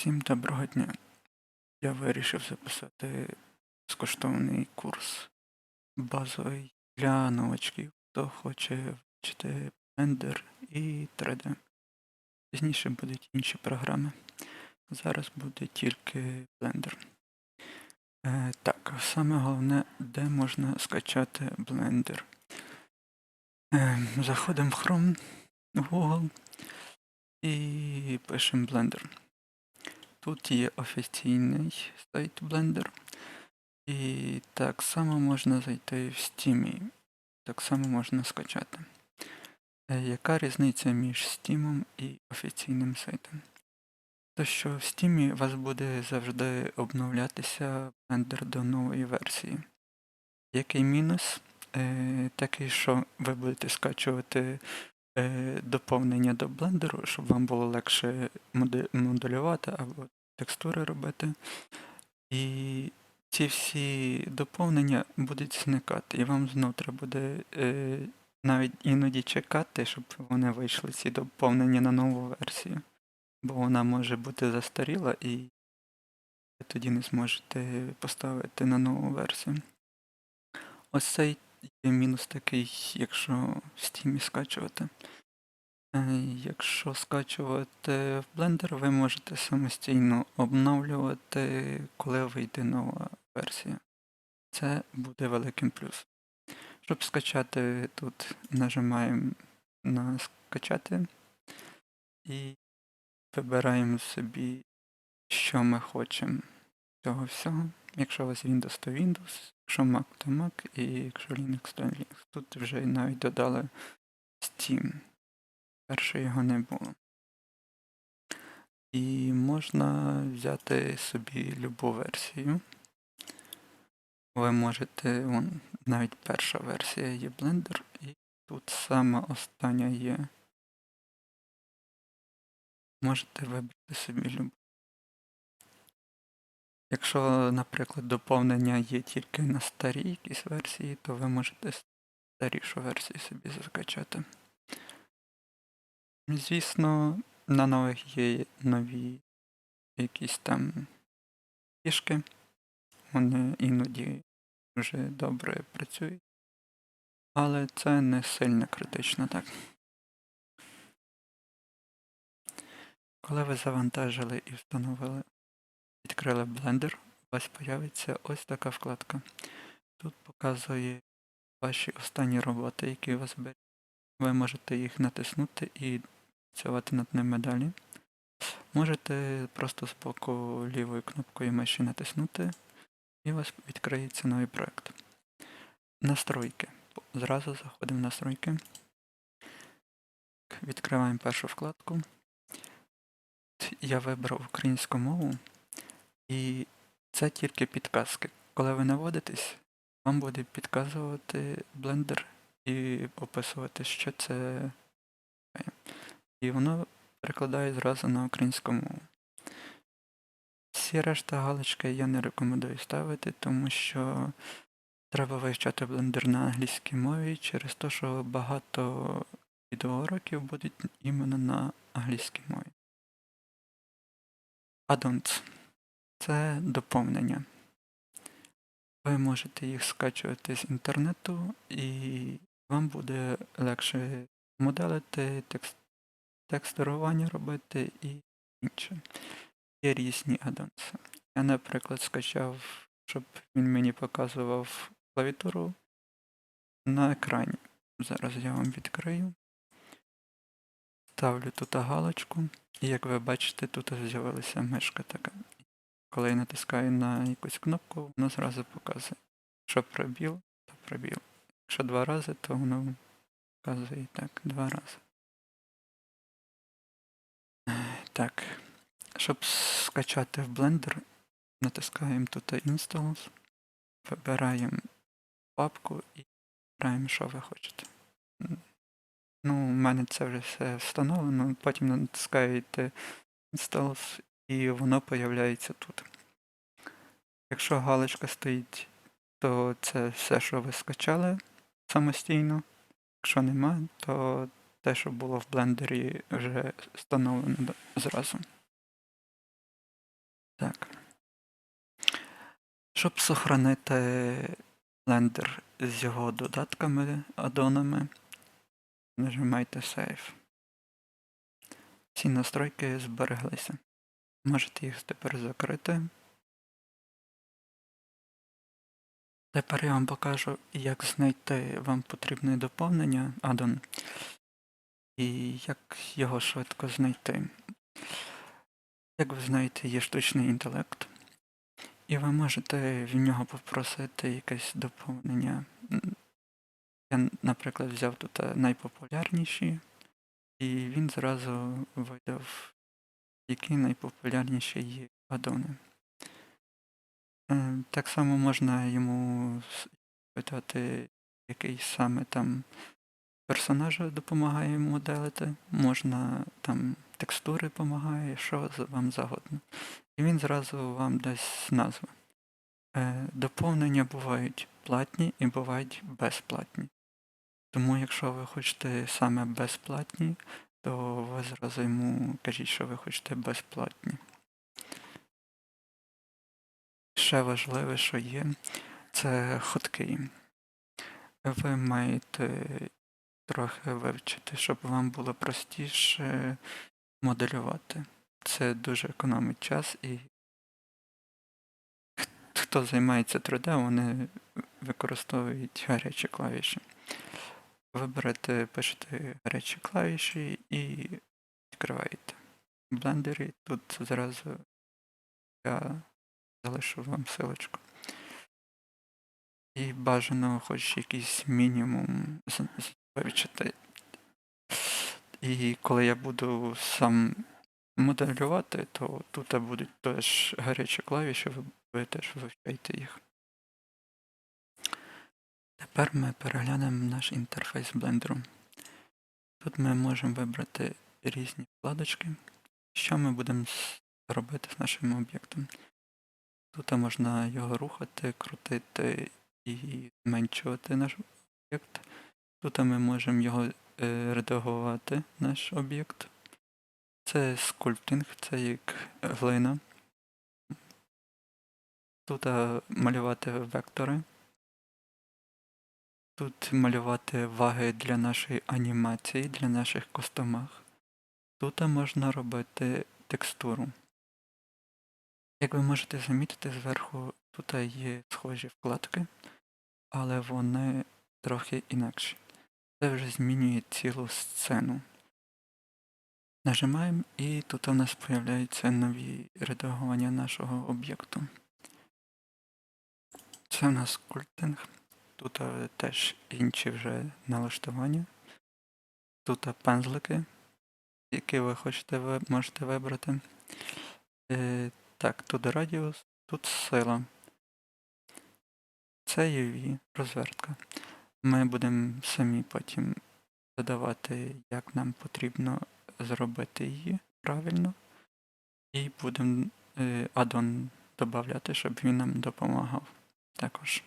Всім доброго дня. Я вирішив записати безкоштовний курс базовий для новачків, хто хоче вчити Blender і 3D. Пізніше будуть інші програми. Зараз буде тільки Blender. Е, так, саме головне, де можна скачати Blender. Е, заходимо в Chrome, в Google і пишемо Blender. Тут є офіційний сайт Blender. І так само можна зайти в Steam. Так само можна скачати. Е, Яка різниця між Steam і офіційним сайтом? То що в Steam у вас буде завжди обновлятися Blender до нової версії. Який мінус? Е, такий, що ви будете скачувати доповнення до блендеру, щоб вам було легше моделювати або текстури робити. І ці всі доповнення будуть зникати, і вам знов треба буде е, навіть іноді чекати, щоб вони вийшли ці доповнення на нову версію. Бо вона може бути застаріла і тоді не зможете поставити на нову версію. Ось цей є мінус такий, якщо в Steam скачувати. Е, Якщо скачувати в Blender, ви можете самостійно обновлювати, коли вийде нова версія. Це буде великим плюсом. Щоб скачати, тут нажимаємо на скачати і вибираємо собі, що ми хочемо з цього всього. Якщо у вас Windows, то Windows, якщо Mac, то Mac, і якщо Linux, то Linux. Тут вже навіть додали Steam. Перше його не було. І можна взяти собі любу версію. Ви можете, вон, навіть перша версія є Blender, і тут сама остання є. Можете вибрати собі любу. Якщо, наприклад, доповнення є тільки на старій якійсь версії, то ви можете старішу версію собі закачати. Звісно, на нових є нові якісь там фішки. Вони іноді вже добре працюють. Але це не сильно критично, так. Коли ви завантажили і встановили, відкрили Blender, у вас з'явиться ось така вкладка. Тут показує ваші останні роботи, які у вас беруть. Ви можете їх натиснути і працювати над ними далі. Можете просто з боку лівою кнопкою миші натиснути, і у вас відкриється новий проект. Настройки. Зразу заходимо в настройки. Відкриваємо першу вкладку. Я вибрав українську мову, і це тільки підказки. Коли ви наводитесь, вам буде підказувати Blender і описувати, що це. І воно перекладає зразу на українську мову. Всі решта галочки я не рекомендую ставити, тому що треба вивчати Blender на англійській мові через те, що багато відеоуроків будуть іменно на англійській мові. Add-ons – це доповнення. Ви можете їх скачувати з інтернету, і вам буде легше моделити, текст, текстурування робити і інше. Є різні аддонси. Я, наприклад, скачав, щоб він мені показував клавіатуру на екрані. Зараз я вам відкрию. Ставлю тут галочку, і як ви бачите, тут з'явилася мишка така. Коли я натискаю на якусь кнопку, воно зразу показує. Якщо пробіл, то пробіл. Якщо два рази, то воно показує так, два рази. Так. Щоб скачати в Blender, натискаємо тут Installs, вибираємо папку і вибираємо, що ви хочете. Ну, у мене це вже все встановлено, потім натискаєте Installs і воно появляється тут. Якщо галочка стоїть, то це все, що ви скачали самостійно. Якщо нема, то те, що було в блендері, вже встановлено зразу. Так. Щоб сохранити блендер з його додатками, аддонами, нажимайте Save. Ці настройки збереглися. Можете їх тепер закрити. Тепер я вам покажу, як знайти вам потрібне доповнення аддон і як його швидко знайти. Як ви знаєте, є штучний інтелект, і ви можете в нього попросити якесь доповнення. Я, наприклад, взяв тут найпопулярніші, і він зразу видав, які найпопулярніші є аддони. Е, Так само можна йому питати, який саме там персонажа допомагає йому моделити, можна там текстури допомагає, що вам загодно. І він зразу вам дасть назву. Е, Доповнення бувають платні і бувають безплатні. Тому якщо ви хочете саме безплатні, то ви зразу йому кажіть, що ви хочете безплатні. Ще важливе, що є, це ходки. Ви маєте трохи вивчити, щоб вам було простіше моделювати. Це дуже економить час і хто займається 3D, вони використовують гарячі клавіші. Ви берете, пишете гарячі клавіші і відкриваєте. В блендері тут зразу я залишу вам силочку. І бажано хоч якийсь мінімум вивчити. І коли я буду сам моделювати, то тут будуть теж гарячі клавіші, ви теж вивчайте їх. Тепер ми переглянемо наш інтерфейс блендеру. Тут ми можемо вибрати різні вкладочки, що ми будемо робити з нашим об'єктом. Тут можна його рухати, крутити і зменшувати наш об'єкт. Тут ми можемо його е, редагувати, наш об'єкт. Це скульптинг, це як глина. Тут е, малювати вектори. Тут малювати ваги для нашої анімації, для наших костомах. Тут можна робити текстуру. Як ви можете замітити, зверху тут є схожі вкладки, але вони трохи інакші. Це вже змінює цілу сцену. Нажимаємо і тут у нас з'являються нові редагування нашого об'єкту. Це у нас скульптинг. Тут е, теж інші вже налаштування. Тут е, пензлики, які ви хочете можете вибрати. Е, так, тут радіус, тут сила. Це UV розвертка. Ми будемо самі потім додавати, як нам потрібно зробити її правильно. І будемо аддон додати, щоб він нам допомагав також.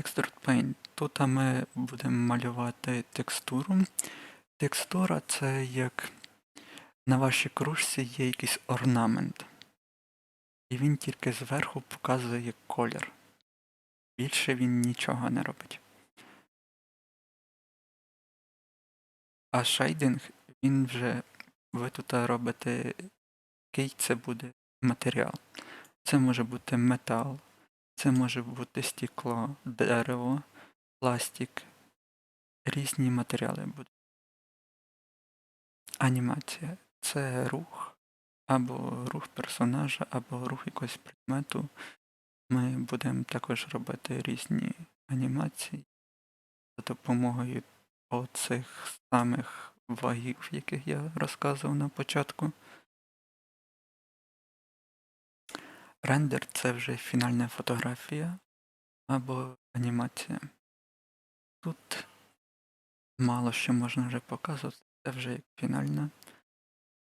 Textured Paint. Тут ми будемо малювати текстуру. Текстура це як на вашій кружці є якийсь орнамент. І він тільки зверху показує колір. Більше він нічого не робить. А шейдинг, він вже ви тут робите, який це буде матеріал. Це може бути метал, це може бути стекло, дерево, пластик. Різні матеріали будуть. Анімація це рух, або рух персонажа, або рух якогось предмету. Ми будемо також робити різні анімації за допомогою оцих самих вагів, яких я розказував на початку. Рендер це вже фінальна фотографія або анімація. Тут мало що можна вже показувати, це вже фінальна.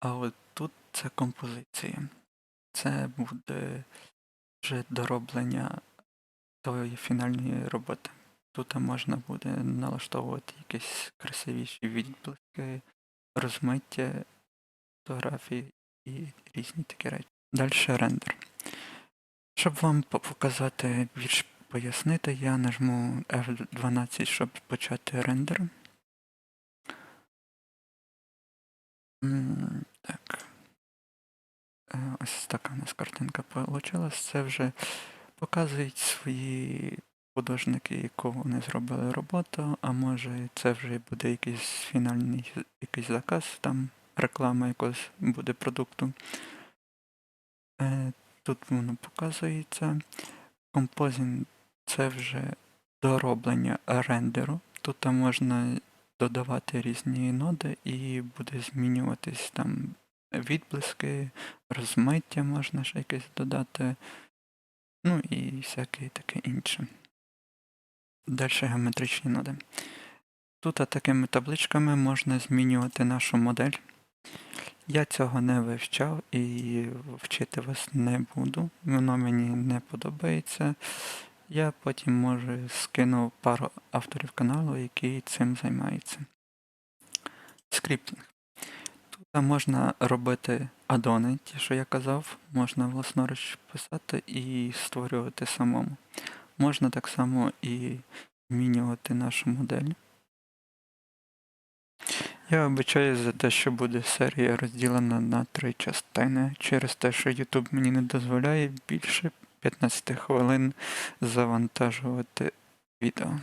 А от тут це композиція. Це буде вже дороблення тої фінальної роботи. Тут можна буде налаштовувати якісь красивіші відблиски, розмиття фотографії і різні такі речі. Далі рендер. Щоб вам показати, більш пояснити, я нажму F12, щоб почати рендер. Так. Е, Ось така у нас картинка вийшла. Це вже показують свої художники, яку вони зробили роботу, а може це вже буде якийсь фінальний якийсь заказ, там реклама якогось буде продукту. Тут воно показується. Композінг це вже дороблення рендеру. Тут можна додавати різні ноди і буде змінюватись там відблиски, розмиття можна ще якесь додати. Ну і всяке таке інше. Далі геометричні ноди. Тут такими табличками можна змінювати нашу модель. Я цього не вивчав і вчити вас не буду. Воно мені не подобається. Я потім, може, скину пару авторів каналу, які цим займаються. Скриптинг. Тут можна робити адони, ті, що я казав, можна власноруч писати і створювати самому. Можна так само і змінювати нашу модель. Я обичаю за те, що буде серія розділена на три частини, через те, що YouTube мені не дозволяє більше 15 хвилин завантажувати відео.